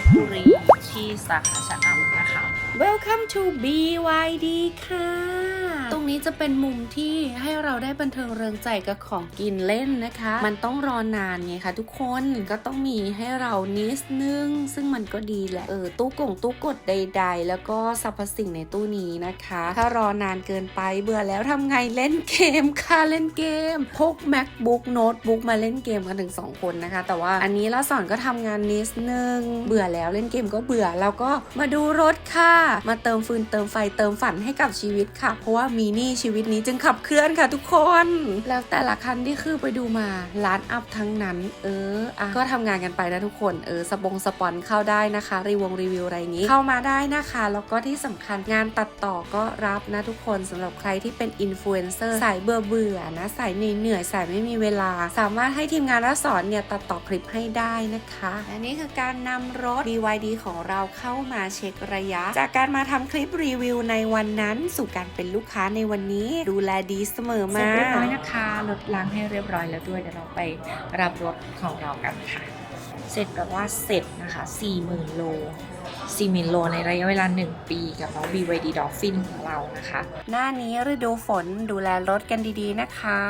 ชรบุรีที่สาขาชะอำนะคะ Welcome to BYD ค่ะ รงนี้จะเป็นมุมที่ให้เราได้บันเทิงเริงใจกับของกินเล่นนะคะ มันต้องรอนานไงคะทุกคนก็ต้องมีให้เรานิดนึง ซึ่งมันก็ดีแหละเออตู้กงตู้กดใด ๆ แล้วก็สรรพสิ่งในตู้นี้นะคะ ถ้ารอนานเกินไปเบื่อแล้วทำไงเล่นเกมค่ะเล่นเกมพก macbook notebook มาเล่นเกมกันถึง 2 คนนะคะ แต่ว่าอันนี้ละสอนก็ทำงานนิดนึง เบื่อแล้วเล่นเกมก็เบื่อแล้วก็มาดูรถค่ะ มาเติมฟืนเติมไฟเติมฝันให้กับชีวิตค่ะ เพราะว่ามีนี่ชีวิตนี้จึงขับเคลื่อนค่ะทุกคน แล้วแต่ละคันที่คือไปดูมาร้านอัพทั้งนั้น เอออะก็ทำงานกันไปนะทุกคนเออสปงสปอนเข้าได้นะคะ รีวงรีวิวอะไรงนี้เข้ามาได้นะคะแล้วก็ที่สำคัญงานตัดต่อก็รับนะทุกคนสำหรับใครที่เป็นอินฟลูเอนเซอร์สายเบื่อเบื่อๆนะสายเหนื่อยเหนื่อยสายไม่มีเวลา สามารถให้ทีมงานรับสอนเนี่ยตัดต่อคลิปให้ได้นะคะและนี่คือการนำรถ BYD ของเราเข้ามาเช็คระยะ จากการมาทำคลิปรีวิวในวันนั้น สู่การเป็นลูกค้าในวันนี้ดูแลดีเสมอเสร็จมาเรียบร้อยนะคะรถล้างให้เรียบร้อยแล้วด้วยเดี๋ยวเราไปรับรถของเรากันค่ะ เสร็จแบบว่าเสร็จนะคะ40,000โล40,000โลในระยะเวลา 1 ปีกับน้อง BYD Dolphin ของเรานะคะ หน้านี้ฤดูฝนดูแลรถกันดีๆนะคะ